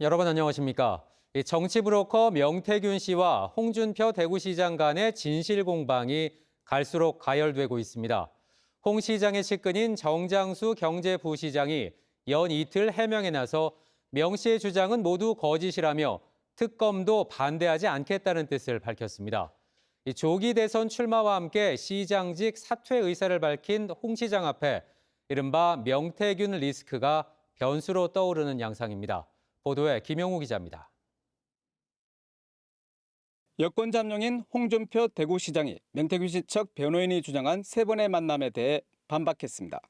여러분 안녕하십니까? 이 정치 브로커 명태균 씨와 홍준표 대구시장 간의 진실 공방이 갈수록 가열되고 있습니다. 홍 시장의 측근인 정장수 경제부시장이 연 이틀 해명에 나서 명 씨의 주장은 모두 거짓이라며 특검도 반대하지 않겠다는 뜻을 밝혔습니다. 이 조기 대선 출마와 함께 시장직 사퇴 의사를 밝힌 홍 시장 앞에 이른바 명태균 리스크가 변수로 떠오르는 양상입니다. 보도에 김영우 기자입니다. 여권 잠룡인 홍준표 대구시장이 명태균 씨 측 변호인이 주장한 세 번의 만남에 대해 반박했습니다.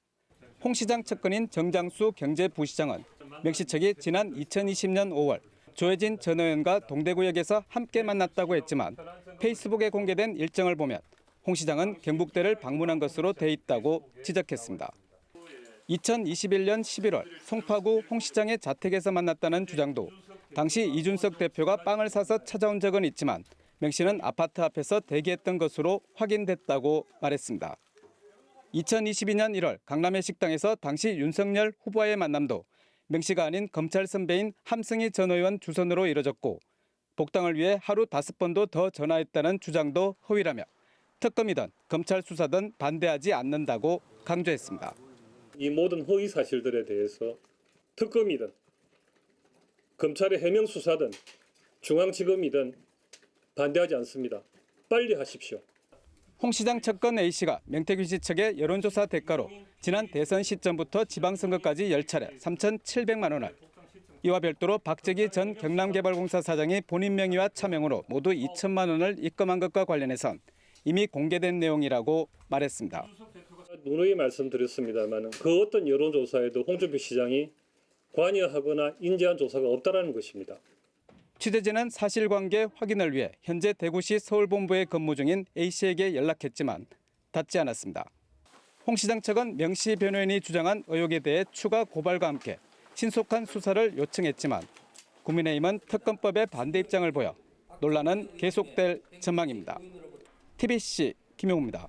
홍 시장 측근인 정장수 경제부시장은 명씨 측이 지난 2020년 5월 조혜진 전 의원과 동대구역에서 함께 만났다고 했지만 페이스북에 공개된 일정을 보면 홍 시장은 경북대를 방문한 것으로 돼 있다고 지적했습니다. 2021년 11월 송파구 홍 시장의 자택에서 만났다는 주장도 당시 이준석 대표가 빵을 사서 찾아온 적은 있지만 명 씨는 아파트 앞에서 대기했던 것으로 확인됐다고 말했습니다. 2022년 1월 강남의 식당에서 당시 윤석열 후보와의 만남도 명 씨가 아닌 검찰 선배인 함승희 전 의원 주선으로 이뤄졌고 복당을 위해 하루 다섯 번도 더 전화했다는 주장도 허위라며 특검이든 검찰 수사든 반대하지 않는다고 강조했습니다. 이 모든 허위 사실들에 대해서 특검이든 검찰의 해명 수사든 중앙지검이든 반대하지 않습니다. 빨리 하십시오. 홍 시장 측근 A 씨가 명태균 씨 측의 여론조사 대가로 지난 대선 시점부터 지방선거까지 10차례 3,700만 원을 이와 별도로 박재기 전 경남개발공사 사장이 본인 명의와 차명으로 모두 2천만 원을 입금한 것과 관련해선 이미 공개된 내용이라고 말했습니다. 누누이 말씀드렸습니다만 그 어떤 여론조사에도 홍준표 시장이 관여하거나 인지한 조사가 없다라는 것입니다. 취재진은 사실관계 확인을 위해 현재 대구시 서울본부에 근무 중인 A 씨에게 연락했지만 닿지 않았습니다. 홍 시장 측은 명씨 변호인이 주장한 의혹에 대해 추가 고발과 함께 신속한 수사를 요청했지만 국민의힘은 특검법에 반대 입장을 보여 논란은 계속될 전망입니다. TBC 김용우입니다.